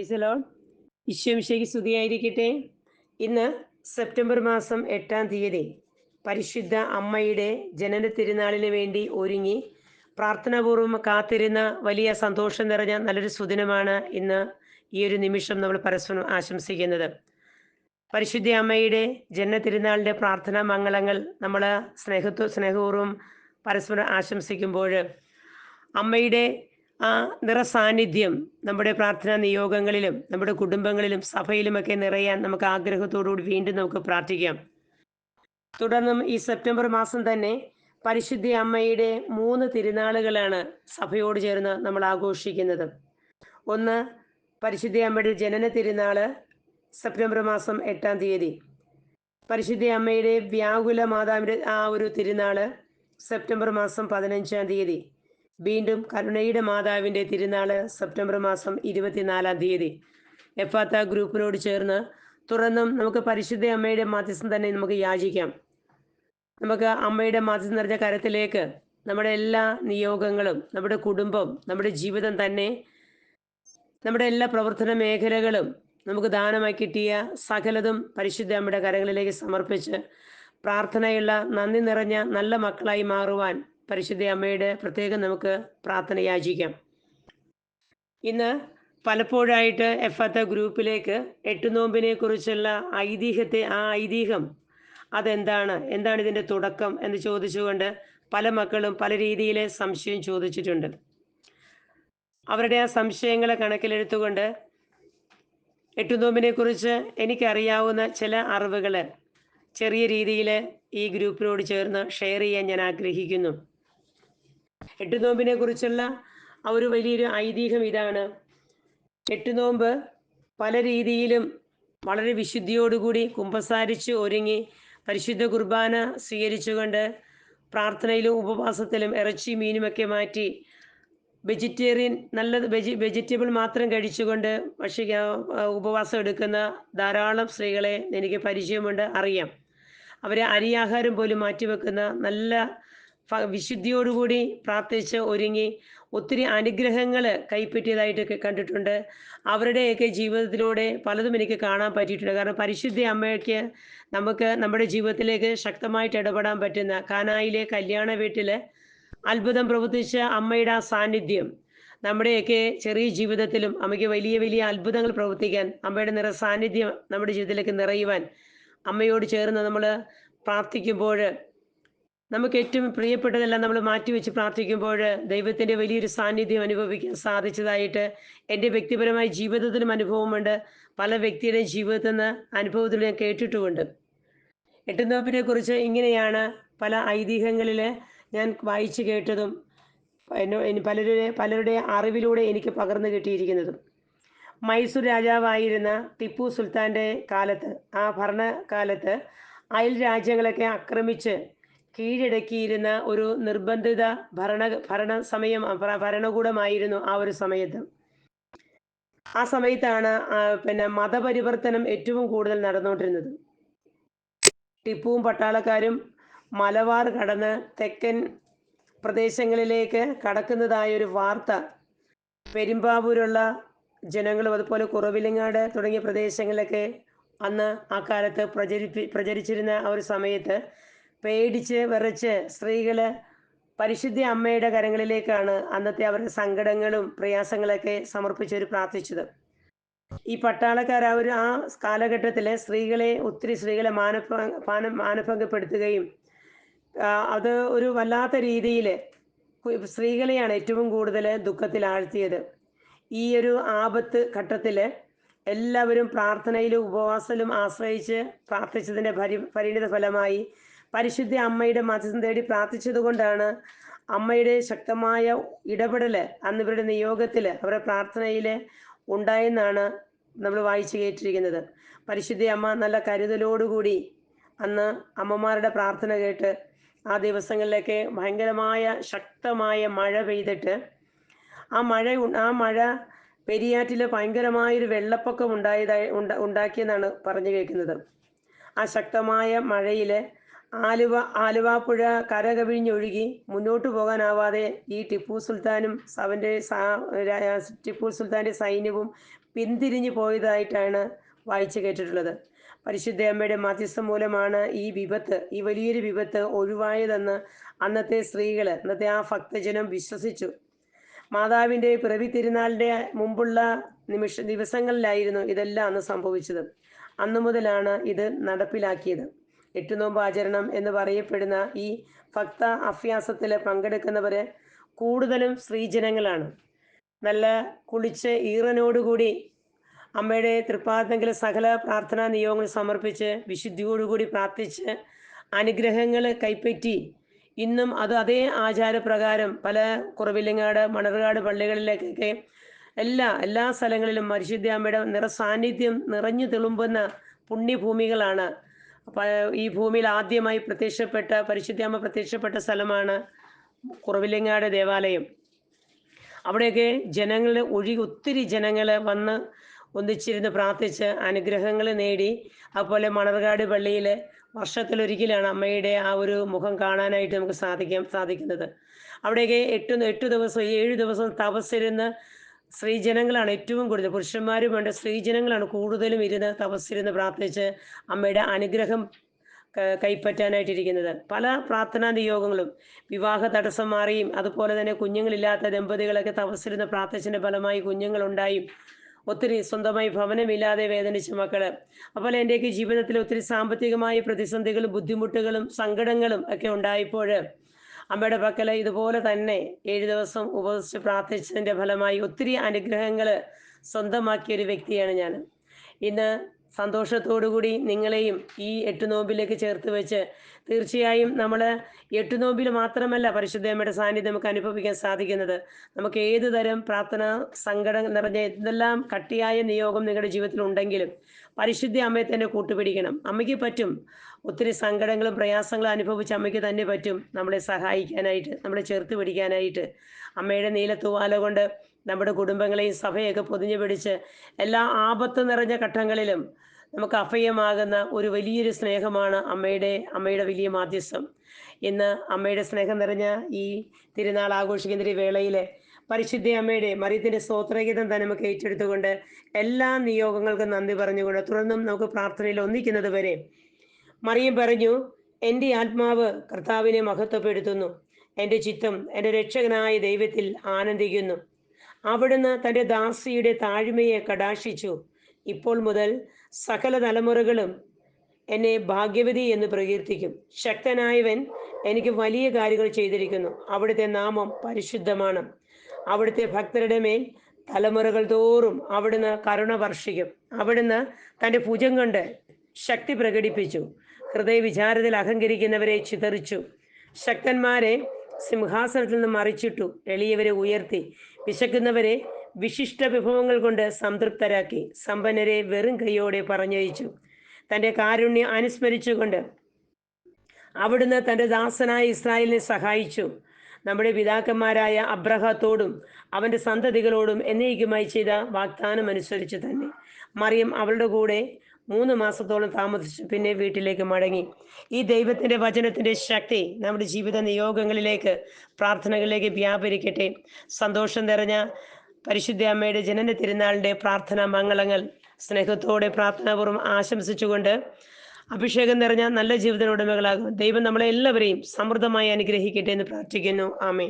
പ്രൈസലോൺ ഈശ്വമിശയ്ക്ക് സ്തുതിയായിരിക്കട്ടെ. ഇന്ന് സെപ്റ്റംബർ മാസം എട്ടാം തീയതി പരിശുദ്ധ അമ്മയുടെ ജനന തിരുനാളിന് വേണ്ടി ഒരുങ്ങി പ്രാർത്ഥനാപൂർവം കാത്തിരുന്ന വലിയ സന്തോഷം നിറഞ്ഞ നല്ലൊരു സുദിനമാണ് ഇന്ന് ഈ ഒരു നിമിഷം നമ്മൾ പരസ്പരം ആശംസിക്കുന്നത്. പരിശുദ്ധ അമ്മയുടെ ജനന തിരുനാളിന്റെ പ്രാർത്ഥനാ മംഗളങ്ങൾ നമ്മൾ സ്നേഹത്വ സ്നേഹപൂർവം പരസ്പരം ആശംസിക്കുമ്പോൾ അമ്മയുടെ ആ നിറസാന്നിധ്യം നമ്മുടെ പ്രാർത്ഥനാ നിയോഗങ്ങളിലും നമ്മുടെ കുടുംബങ്ങളിലും സഭയിലുമൊക്കെ നിറയാൻ നമുക്ക് ആഗ്രഹത്തോടുകൂടി വീണ്ടും നമുക്ക് പ്രാർത്ഥിക്കാം. തുടർന്നും ഈ സെപ്റ്റംബർ മാസം തന്നെ പരിശുദ്ധ അമ്മയുടെ മൂന്ന് തിരുനാളുകളാണ് സഭയോട് ചേർന്ന് നമ്മൾ ആഘോഷിക്കുന്നത്. ഒന്ന് പരിശുദ്ധ അമ്മയുടെ ജനന തിരുനാൾ സെപ്റ്റംബർ മാസം എട്ടാം തീയതി. പരിശുദ്ധ അമ്മയുടെ വ്യാകുല മാതാവിന്റെ ആ ഒരു തിരുനാൾ സെപ്റ്റംബർ മാസം പതിനഞ്ചാം തീയതി. വീണ്ടും കരുണയുടെ മാതാവിന്റെ തിരുനാൾ സെപ്റ്റംബർ മാസം ഇരുപത്തിനാലാം തീയതി. എഫാത്ത ഗ്രൂപ്പിനോട് ചേർന്ന് തുറന്നും നമുക്ക് പരിശുദ്ധ അമ്മയുടെ മാധ്യസ്ഥം തന്നെ നമുക്ക് യാചിക്കാം. നമുക്ക് അമ്മയുടെ മാധ്യസ്ഥം നിറഞ്ഞ കരത്തിലേക്ക് നമ്മുടെ എല്ലാ നിയോഗങ്ങളും നമ്മുടെ കുടുംബം നമ്മുടെ ജീവിതം തന്നെ നമ്മുടെ എല്ലാ പ്രവർത്തന മേഖലകളും നമുക്ക് ദാനമായി കിട്ടിയ സകലതും പരിശുദ്ധ അമ്മയുടെ കരങ്ങളിലേക്ക് സമർപ്പിച്ച് പ്രാർത്ഥനയുള്ള നന്ദി നിറഞ്ഞ നല്ല മക്കളായി മാറുവാൻ പരിശുദ്ധ അമ്മയുടെ പ്രത്യേകം നമുക്ക് പ്രാർത്ഥന യാചിക്കാം ഇന്ന് പലപ്പോഴായിട്ട് എഫ് ഗ്രൂപ്പിലേക്ക് എട്ടുനോമ്പിനെ കുറിച്ചുള്ള ഐതിഹ്യത്തെ ആ ഐതിഹ്യം അതെന്താണ്? എന്താണ് ഇതിന്റെ തുടക്കം എന്ന് ചോദിച്ചുകൊണ്ട് പല മക്കളും പല രീതിയിലെ സംശയം ചോദിച്ചിട്ടുണ്ട്. അവരുടെ ആ സംശയങ്ങളെ കണക്കിലെടുത്തുകൊണ്ട് എട്ടുനോമ്പിനെ കുറിച്ച് എനിക്കറിയാവുന്ന ചില അറിവുകൾ ചെറിയ രീതിയിൽ ഈ ഗ്രൂപ്പിനോട് ചേർന്ന് ഷെയർ ചെയ്യാൻ ഞാൻ ആഗ്രഹിക്കുന്നു. എട്ടുനോമ്പിനെ കുറിച്ചുള്ള ആ ഒരു വലിയൊരു ഐതിഹ്യം ഇതാണ്. എട്ടുനോമ്പ് പല രീതിയിലും വളരെ വിശുദ്ധിയോടുകൂടി കുമ്പസാരിച്ച് ഒരുങ്ങി പരിശുദ്ധ കുർബാന സ്വീകരിച്ചുകൊണ്ട് പ്രാർത്ഥനയിലും ഉപവാസത്തിലും ഇറച്ചി മീനുമൊക്കെ മാറ്റി വെജിറ്റേറിയൻ നല്ല വെജി വെജിറ്റബിൾ മാത്രം കഴിച്ചുകൊണ്ട് ഭക്ഷിക്ക ഉപവാസം എടുക്കുന്ന ധാരാളം സ്ത്രീകളെ എനിക്ക് പരിചയമുണ്ട് അറിയാം. അവരെ അരിയാഹാരം പോലും മാറ്റിവെക്കുന്ന നല്ല വിശുദ്ധിയോടുകൂടി പ്രാർത്ഥിച്ച് ഒരുങ്ങി ഒത്തിരി അനുഗ്രഹങ്ങൾ കൈപ്പറ്റിയതായിട്ടൊക്കെ കണ്ടിട്ടുണ്ട്. അവരുടെയൊക്കെ ജീവിതത്തിലൂടെ പലതും എനിക്ക് കാണാൻ പറ്റിയിട്ടുണ്ട്. കാരണം പരിശുദ്ധ അമ്മയ്ക്ക് നമുക്ക് നമ്മുടെ ജീവിതത്തിലേക്ക് ശക്തമായിട്ട് ഇടപെടാൻ പറ്റുന്ന കാനായിലെ കല്യാണ വീട്ടിൽ അത്ഭുതം പ്രവർത്തിച്ച അമ്മയുടെ ആ സാന്നിധ്യം നമ്മുടെയൊക്കെ ചെറിയ ജീവിതത്തിലും അമ്മയ്ക്ക് വലിയ വലിയ അത്ഭുതങ്ങൾ പ്രവർത്തിക്കാൻ അമ്മയുടെ നിറ സാന്നിധ്യം നമ്മുടെ ജീവിതത്തിലേക്ക് നിറയുവാൻ അമ്മയോട് ചേർന്ന് നമ്മൾ പ്രാർത്ഥിക്കുമ്പോൾ നമുക്ക് ഏറ്റവും പ്രിയപ്പെട്ടതെല്ലാം നമ്മൾ മാറ്റിവെച്ച് പ്രാർത്ഥിക്കുമ്പോൾ ദൈവത്തിന്റെ വലിയൊരു സാന്നിധ്യം അനുഭവിക്കാൻ സാധിച്ചതായിട്ട് എന്റെ വ്യക്തിപരമായ ജീവിതത്തിലും അനുഭവമുണ്ട്. പല വ്യക്തിയുടെയും ജീവിതത്തിൽ നിന്ന് അനുഭവത്തിൽ ഞാൻ കേട്ടിട്ടുമുണ്ട്. എട്ടുന്നോപ്പിനെ കുറിച്ച് ഇങ്ങനെയാണ് പല ഐതിഹ്യങ്ങളിൽ ഞാൻ വായിച്ചു കേട്ടതും പലരുടെ പലരുടെ അറിവിലൂടെ എനിക്ക് പകർന്നു കിട്ടിയിരിക്കുന്നതും. മൈസൂർ രാജാവായിരുന്ന ടിപ്പു സുൽത്താന്റെ കാലത്ത് ആ ഭരണകാലത്ത് അയൽ രാജ്യങ്ങളൊക്കെ ആക്രമിച്ച് കീഴടക്കിയിരുന്ന ഒരു നിർബന്ധിത ഭരണ ഭരണ സമയം ഭരണകൂടമായിരുന്നു ആ ഒരു സമയത്ത്. ആ സമയത്താണ് പിന്നെ മതപരിവർത്തനം ഏറ്റവും കൂടുതൽ നടന്നുകൊണ്ടിരുന്നത്. ടിപ്പുവും പട്ടാളക്കാരും മലബാർ കടന്ന് തെക്കൻ പ്രദേശങ്ങളിലേക്ക് കടക്കുന്നതായ ഒരു വാർത്ത പെരുമ്പാവൂരുള്ള ജനങ്ങളും അതുപോലെ കുറവിലങ്ങാട് തുടങ്ങിയ പ്രദേശങ്ങളിലൊക്കെ അന്ന് ആ കാലത്ത് പ്രചരിപ്പി പ്രചരിച്ചിരുന്ന ആ ഒരു സമയത്ത് പേടിച്ച് വിറച്ച് സ്ത്രീകൾ പരിശുദ്ധി അമ്മയുടെ കരങ്ങളിലേക്കാണ് അന്നത്തെ അവരുടെ സങ്കടങ്ങളും പ്രയാസങ്ങളൊക്കെ സമർപ്പിച്ചവർ പ്രാർത്ഥിച്ചത്. ഈ പട്ടാളക്കാർ ഒരു ആ കാലഘട്ടത്തിൽ സ്ത്രീകളെ ഒത്തിരി സ്ത്രീകളെ മാനഭ മാനഭംഗപ്പെടുത്തുകയും അത് ഒരു വല്ലാത്ത രീതിയിൽ സ്ത്രീകളെയാണ് ഏറ്റവും കൂടുതൽ ദുഃഖത്തിൽ ആഴ്ത്തിയത് ഈ ഒരു ആപത്ത് ഘട്ടത്തിൽ എല്ലാവരും പ്രാർത്ഥനയിലും ഉപവാസത്തിലും ആശ്രയിച്ച് പ്രാർത്ഥിച്ചതിന്റെ പരി പരിണിത ഫലമായി പരിശുദ്ധ അമ്മയുടെ മധ്യസ്ഥം തേടി പ്രാർത്ഥിച്ചത് കൊണ്ടാണ് അമ്മയുടെ ശക്തമായ ഇടപെടൽ അന്ന് ഇവരുടെ നിയോഗത്തിൽ അവരുടെ പ്രാർത്ഥനയിൽ ഉണ്ടായെന്നാണ് നമ്മൾ വായിച്ചു കേട്ടിരിക്കുന്നത്. പരിശുദ്ധ അമ്മ നല്ല കരുതലോടുകൂടി അന്ന് അമ്മമാരുടെ പ്രാർത്ഥന കേട്ട് ആ ദിവസങ്ങളിലൊക്കെ ഭയങ്കരമായ ശക്തമായ മഴ പെയ്തിട്ട് ആ മഴ ആ മഴ പെരിയാറ്റിൽ ഭയങ്കരമായൊരു വെള്ളപ്പൊക്കം ഉണ്ടായതായി ഉണ്ടാക്കിയെന്നാണ് പറഞ്ഞു കേൾക്കുന്നത്. ആ ശക്തമായ മഴയിൽ ആലുവ ആലുവാപ്പുഴ കരകവിഞ്ഞൊഴുകി മുന്നോട്ട് പോകാനാവാതെ ഈ ടിപ്പു സുൽത്താനും അവന്റെ ടിപ്പു സുൽത്താന്റെ സൈന്യവും പിന്തിരിഞ്ഞു പോയതായിട്ടാണ് വായിച്ചു കേട്ടിട്ടുള്ളത്. പരിശുദ്ധ അമ്മയുടെ മധ്യസ്ഥം മൂലമാണ് ഈ വിപത്ത് ഈ വലിയൊരു വിപത്ത് ഒഴിവായതെന്ന് അന്നത്തെ സ്ത്രീകൾ അന്നത്തെ ആ ഭക്തജനം വിശ്വസിച്ചു. മാതാവിന്റെ പിറവി തിരുനാളിന്റെ മുമ്പുള്ള നിമിഷ ദിവസങ്ങളിലായിരുന്നു ഇതെല്ലാം അന്ന് സംഭവിച്ചത്. അന്നു മുതലാണ് ഇത് നടപ്പിലാക്കിയത്. എട്ടുനോമ്പ് ആചരണം എന്ന് പറയപ്പെടുന്ന ഈ ഭക്ത അഭ്യാസത്തിൽ പങ്കെടുക്കുന്നവര് കൂടുതലും സ്ത്രീജനങ്ങളാണ്. നല്ല കുളിച്ച് ഈറനോടുകൂടി അമ്മയുടെ തൃപ്പാദത്തിൽ സകല പ്രാർത്ഥനാ നിയോഗങ്ങൾ സമർപ്പിച്ച് വിശുദ്ധിയോടുകൂടി പ്രാർത്ഥിച്ച് അനുഗ്രഹങ്ങൾ കൈപ്പറ്റി ഇന്നും അത് അതേ ആചാരപ്രകാരം പല കുറവില്ലങ്ങാട് മണർകാട് പള്ളികളിലേക്കൊക്കെ എല്ലാ എല്ലാ സ്ഥലങ്ങളിലും പരിശുദ്ധ അമ്മയുടെ നിറസാന്നിധ്യം നിറഞ്ഞു തെളുമ്പുന്ന പുണ്യഭൂമികളാണ് അപ്പോൾ ഈ ഭൂമിയിൽ ആദ്യമായി പ്രത്യക്ഷപ്പെട്ട പരിശുദ്ധാമ പ്രത്യക്ഷപ്പെട്ട സ്ഥലമാണ് കുറവിലങ്ങാട് ദേവാലയം. അവിടെയൊക്കെ ജനങ്ങൾ ഒഴുകി ഒത്തിരി ജനങ്ങൾ വന്ന് ഒന്നിച്ചിരുന്ന് പ്രാർത്ഥിച്ച് അനുഗ്രഹങ്ങൾ നേടി. അതുപോലെ മണർകാട് പള്ളിയിൽ വർഷത്തിലൊരിക്കലാണ് അമ്മയുടെ ആ ഒരു മുഖം കാണാനായിട്ട് നമുക്ക് സാധിക്കാൻ സാധിക്കുന്നത്. അവിടെയൊക്കെ എട്ട് എട്ട് ദിവസം ഏഴ് ദിവസം തപസ്സിരുന്ന് സ്ത്രീജനങ്ങളാണ് ഏറ്റവും കൂടുതൽ. പുരുഷന്മാരും വേണ്ട സ്ത്രീജനങ്ങളാണ് കൂടുതലും ഇരുന്ന് തപസ്സിരുന്ന് പ്രാർത്ഥിച്ച് അമ്മയുടെ അനുഗ്രഹം കൈപ്പറ്റാനായിട്ടിരിക്കുന്നത്. പല പ്രാർത്ഥനാ നിയോഗങ്ങളും വിവാഹ തടസ്സം മാറിയും അതുപോലെ തന്നെ കുഞ്ഞുങ്ങളില്ലാത്ത ദമ്പതികളൊക്കെ തപസ്സിരുന്ന് പ്രാർത്ഥിച്ചതിന്റെ ഫലമായി കുഞ്ഞുങ്ങളുണ്ടായും. ഒത്തിരി സ്വന്തമായി ഭവനമില്ലാതെ വേദനിച്ച മക്കൾ. അതുപോലെ എന്റെയൊക്കെ ജീവിതത്തിൽ ഒത്തിരി സാമ്പത്തികമായ പ്രതിസന്ധികളും ബുദ്ധിമുട്ടുകളും സങ്കടങ്ങളും ഒക്കെ ഉണ്ടായപ്പോൾ അമ്മയുടെ പക്കൽ ഇതുപോലെ തന്നെ ഏഴ് ദിവസം ഉപവസിച്ച് പ്രാർത്ഥിച്ചതിന്റെ ഫലമായി ഒത്തിരി അനുഗ്രഹങ്ങൾ സ്വന്തമാക്കിയ ഒരു വ്യക്തിയാണ് ഞാൻ ഇന്ന് സന്തോഷത്തോടുകൂടി നിങ്ങളെയും ഈ എട്ട് നോമ്പിലേക്ക് ചേർത്ത് വെച്ച് തീർച്ചയായും നമ്മൾ എട്ട് നോമ്പിൽ മാത്രമല്ല പരിശുദ്ധയമ്മയുടെ സാന്നിധ്യം നമുക്ക് അനുഭവിക്കാൻ സാധിക്കുന്നത്. നമുക്ക് ഏത് തരം പ്രാർത്ഥന സങ്കടം നിറഞ്ഞ എന്തെല്ലാം കട്ടിയായ നിയോഗം നിങ്ങളുടെ ജീവിതത്തിൽ ഉണ്ടെങ്കിലും പരിശുദ്ധ അമ്മയെ തന്നെ കൂട്ടുപിടിക്കണം. അമ്മയ്ക്ക് പറ്റും. ഒത്തിരി സങ്കടങ്ങളും പ്രയാസങ്ങളും അനുഭവിച്ച് അമ്മയ്ക്ക് തന്നെ പറ്റും നമ്മളെ സഹായിക്കാനായിട്ട് നമ്മളെ ചേർത്ത് പിടിക്കാനായിട്ട്. അമ്മയുടെ നീല തൂവാല കൊണ്ട് നമ്മുടെ കുടുംബങ്ങളെയും സഭയൊക്കെ പൊതിഞ്ഞു പിടിച്ച് എല്ലാ ആപത്ത് നിറഞ്ഞ ഘട്ടങ്ങളിലും നമുക്ക് അഭയമാകുന്ന ഒരു വലിയൊരു സ്നേഹമാണ് അമ്മയുടെ അമ്മയുടെ വലിയ മാധ്യസ്ഥം. ഇന്ന് അമ്മയുടെ സ്നേഹം നിറഞ്ഞ ഈ തിരുനാൾ ആഘോഷിക്കുന്ന ഈ വേളയിലെ പരിശുദ്ധ അമ്മയുടെ മറിയത്തിന്റെ സ്തോത്രഗീതം തന്നെ നമുക്ക് ഏറ്റെടുത്തുകൊണ്ട് എല്ലാ നിയോഗങ്ങൾക്കും നന്ദി പറഞ്ഞുകൊണ്ട് തുടർന്നും നമുക്ക് പ്രാർത്ഥനയിൽ ഒന്നിക്കുന്നത് വരെ മറിയം പറഞ്ഞു എന്റെ ആത്മാവ് കർത്താവിനെ മഹത്വപ്പെടുത്തുന്നു. എന്റെ ചിത്തം എന്റെ രക്ഷകനായ ദൈവത്തിൽ ആനന്ദിക്കുന്നു. അവിടുന്ന് തന്റെ ദാസിയുടെ താഴ്മയെ കടാക്ഷിച്ചു. ഇപ്പോൾ മുതൽ സകല തലമുറകളും എന്നെ ഭാഗ്യവതി എന്ന് പ്രകീർത്തിക്കും. ശക്തനായവൻ എനിക്ക് വലിയ കാര്യങ്ങൾ ചെയ്തിരിക്കുന്നു. അവിടുത്തെ നാമം പരിശുദ്ധമാണ്. അവിടുത്തെ ഭക്തരുടെ മേൽ തലമുറകൾ തോറും അവിടുന്ന് കരുണ വർഷിക്കും. അവിടുന്ന് തന്റെ ഭുജം കൊണ്ട് ശക്തി പ്രകടിപ്പിച്ചു. ഹൃദയ വിചാരത്തിൽ അഹങ്കരിക്കുന്നവരെ ചിതറിച്ചു. ശക്തന്മാരെ സിംഹാസനത്തിൽ നിന്ന് മറിച്ചിട്ടു എളിയവരെ ഉയർത്തി. വിശക്കുന്നവരെ വിശിഷ്ട വിഭവങ്ങൾ കൊണ്ട് സംതൃപ്തരാക്കി സമ്പന്നരെ വെറും കൈയോടെ പറഞ്ഞയച്ചു. തന്റെ കാരുണ്യം അനുസ്മരിച്ചുകൊണ്ട് അവിടുന്ന് തന്റെ ദാസനായ ഇസ്രായേലിനെ സഹായിച്ചു. നമ്മുടെ പിതാക്കന്മാരായ അബ്രഹത്തോടും അവന്റെ സന്തതികളോടും എന്നേക്കുമായി ചെയ്ത വാഗ്ദാനം അനുസരിച്ച് തന്നെ. മറിയം അവളുടെ കൂടെ മൂന്ന് മാസത്തോളം താമസിച്ചു പിന്നെ വീട്ടിലേക്ക് മടങ്ങി. ഈ ദൈവത്തിന്റെ വചനത്തിന്റെ ശക്തി നമ്മുടെ ജീവിത നിയോഗങ്ങളിലേക്ക് പ്രാർത്ഥനകളിലേക്ക് വ്യാപരിക്കട്ടെ. സന്തോഷം നിറഞ്ഞ പരിശുദ്ധ അമ്മയുടെ ജനന തിരുനാളിന്റെ പ്രാർത്ഥനാ മംഗളങ്ങൾ സ്നേഹത്തോടെ പ്രാർത്ഥനാപൂർവം ആശംസിച്ചുകൊണ്ട് അഭിഷേകം നിറഞ്ഞ നല്ല ജീവിത ഉടമകളാകും ദൈവം നമ്മളെ എല്ലാവരെയും സമൃദ്ധമായി അനുഗ്രഹിക്കട്ടെ എന്ന് പ്രാർത്ഥിക്കുന്നു. ആമേ